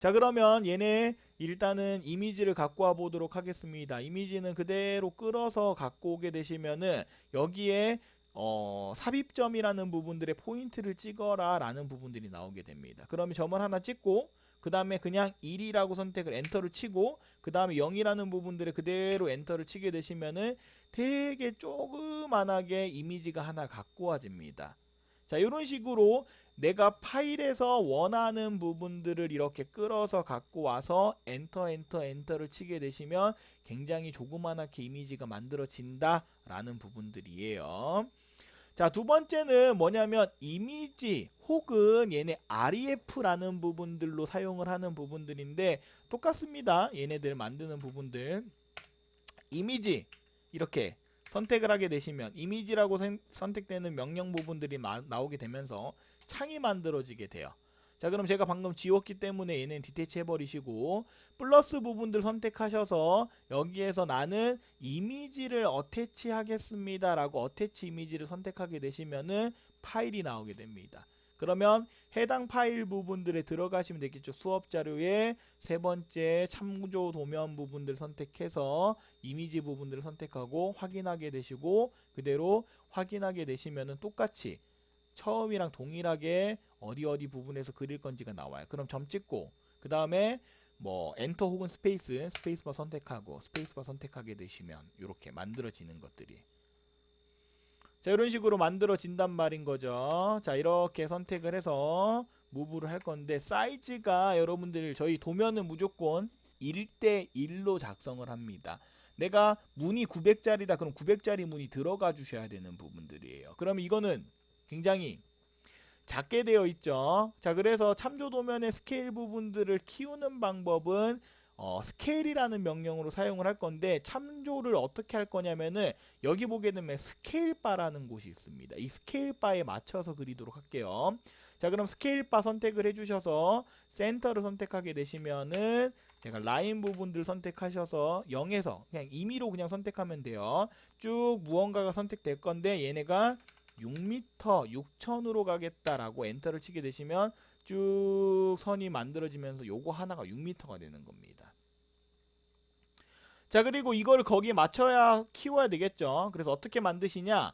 자 그러면 얘네 일단은 이미지를 갖고 와 보도록 하겠습니다. 이미지는 그대로 끌어서 갖고 오게 되시면은 여기에 어, 삽입점이라는 부분들의 포인트를 찍어라 라는 부분들이 나오게 됩니다. 그러면 점을 하나 찍고 그 다음에 그냥 1이라고 선택을 엔터를 치고 그 다음에 0이라는 부분들을 그대로 엔터를 치게 되시면은 되게 조그만하게 이미지가 하나 갖고 와집니다. 자 이런 식으로 내가 파일에서 원하는 부분들을 이렇게 끌어서 갖고 와서 엔터 엔터 엔터를 치게 되시면 굉장히 조그만하게 이미지가 만들어진다 라는 부분들이에요. 자, 두 번째는 뭐냐면 이미지 혹은 얘네 REF라는 부분들로 사용을 하는 부분들인데 똑같습니다. 얘네들 만드는 부분들. 이미지 이렇게 선택을 하게 되시면 이미지라고 선택되는 명령 부분들이 나오게 되면서 창이 만들어지게 돼요. 자 그럼 제가 방금 지웠기 때문에 얘는 디테치 해버리시고 플러스 부분들 선택하셔서 여기에서 나는 이미지를 어태치 하겠습니다 라고 어태치 이미지를 선택하게 되시면은 파일이 나오게 됩니다. 그러면 해당 파일 부분들에 들어가시면 되겠죠. 수업 자료에 세 번째 참조 도면 부분들 선택해서 이미지 부분들을 선택하고 확인하게 되시고 그대로 확인하게 되시면은 똑같이 처음이랑 동일하게 어디 어디 부분에서 그릴 건지가 나와요. 그럼 점 찍고 그 다음에 뭐 엔터 혹은 스페이스 스페이스바 선택하고 스페이스바 선택하게 되시면 이렇게 만들어지는 것들이 자 이런 식으로 만들어진단 말인 거죠. 자 이렇게 선택을 해서 무브를 할 건데 사이즈가 여러분들 저희 도면은 무조건 1대 1로 작성을 합니다. 내가 문이 900짜리다 그럼 900짜리 문이 들어가 주셔야 되는 부분들이에요. 그러면 이거는 굉장히 작게 되어 있죠. 자, 그래서 참조 도면의 스케일 부분들을 키우는 방법은 어, 스케일이라는 명령으로 사용을 할 건데 참조를 어떻게 할 거냐면은 여기 보게 되면 스케일 바라는 곳이 있습니다. 이 스케일 바에 맞춰서 그리도록 할게요. 자 그럼 스케일 바 선택을 해주셔서 센터를 선택하게 되시면은 제가 라인 부분들 선택하셔서 0에서 그냥 임의로 그냥 선택하면 돼요. 쭉 무언가가 선택될 건데 얘네가 6m 6천으로 가겠다라고 엔터를 치게 되시면 쭉 선이 만들어지면서 요거 하나가 6m가 되는 겁니다. 자 그리고 이걸 거기에 맞춰야 키워야 되겠죠. 그래서 어떻게 만드시냐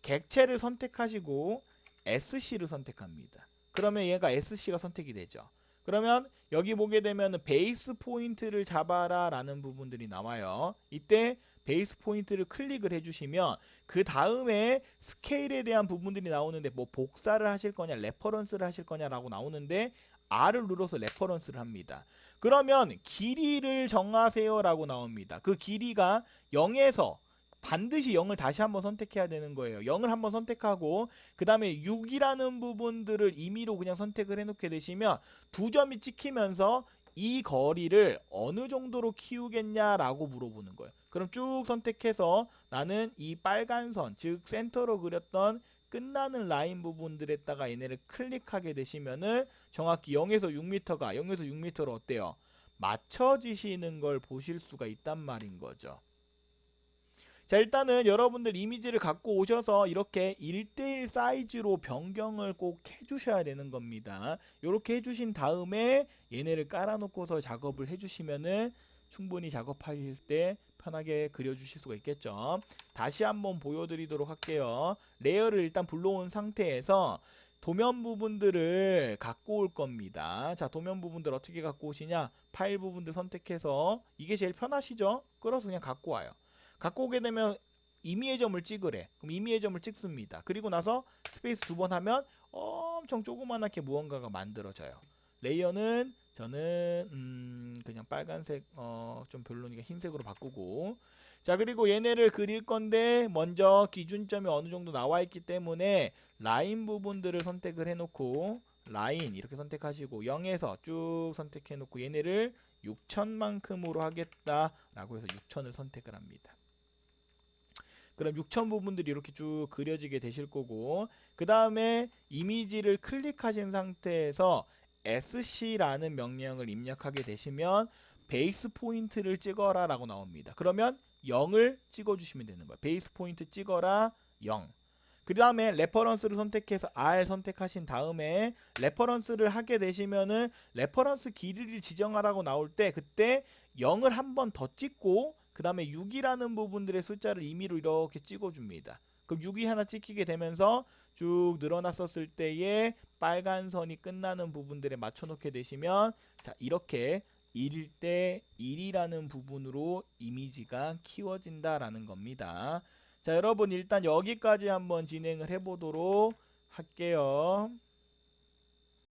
객체를 선택하시고 SC를 선택합니다. 그러면 얘가 SC가 선택이 되죠. 그러면 여기 보게 되면 베이스 포인트를 잡아라 라는 부분들이 나와요. 이때 베이스 포인트를 클릭을 해주시면 그 다음에 스케일에 대한 부분들이 나오는데 뭐 복사를 하실 거냐 레퍼런스를 하실 거냐 라고 나오는데 R을 눌러서 레퍼런스를 합니다. 그러면 길이를 정하세요 라고 나옵니다. 그 길이가 0에서 반드시 0을 다시 한번 선택해야 되는 거예요. 0을 한번 선택하고 그 다음에 6이라는 부분들을 임의로 그냥 선택을 해놓게 되시면 두 점이 찍히면서 이 거리를 어느 정도로 키우겠냐라고 물어보는 거예요. 그럼 쭉 선택해서 나는 이 빨간 선, 즉 센터로 그렸던 끝나는 라인 부분들에다가 얘네를 클릭하게 되시면은 정확히 0에서 6m가 0에서 6m로 어때요? 맞춰지시는 걸 보실 수가 있단 말인 거죠. 자 일단은 여러분들 이미지를 갖고 오셔서 이렇게 1대1 사이즈로 변경을 꼭 해주셔야 되는 겁니다. 이렇게 해주신 다음에 얘네를 깔아놓고서 작업을 해주시면은 충분히 작업하실 때 편하게 그려주실 수가 있겠죠. 다시 한번 보여드리도록 할게요. 레이어를 일단 불러온 상태에서 도면 부분들을 갖고 올 겁니다. 자, 도면 부분들 어떻게 갖고 오시냐? 파일 부분들 선택해서 이게 제일 편하시죠? 끌어서 그냥 갖고 와요. 갖고 오게 되면 임의의 점을 찍으래. 그럼 임의의 점을 찍습니다. 그리고 나서 스페이스 두 번 하면 엄청 조그만하게 무언가가 만들어져요. 레이어는 저는 음 그냥 빨간색 어 좀 별로니까 흰색으로 바꾸고 자 그리고 얘네를 그릴 건데 먼저 기준점이 어느 정도 나와 있기 때문에 라인 부분들을 선택을 해놓고 라인 이렇게 선택하시고 0에서 쭉 선택해 놓고 얘네를 6천만큼으로 하겠다라고 해서 6천을 선택을 합니다. 그럼 6천 부분들이 이렇게 쭉 그려지게 되실 거고 그 다음에 이미지를 클릭하신 상태에서 sc라는 명령을 입력하게 되시면 베이스 포인트를 찍어라 라고 나옵니다. 그러면 0을 찍어 주시면 되는 거예요. 베이스 포인트 찍어라 0. 그 다음에 레퍼런스를 선택해서 R 선택하신 다음에 레퍼런스를 하게 되시면은 레퍼런스 길이를 지정하라고 나올 때 그때 0을 한 번 더 찍고 그 다음에 6이라는 부분들의 숫자를 임의로 이렇게 찍어줍니다. 그럼 6이 하나 찍히게 되면서 쭉 늘어났었을 때에 빨간 선이 끝나는 부분들에 맞춰놓게 되시면 자 이렇게 1일 때 1이라는 부분으로 이미지가 키워진다라는 겁니다. 자 여러분 일단 여기까지 한번 진행을 해보도록 할게요.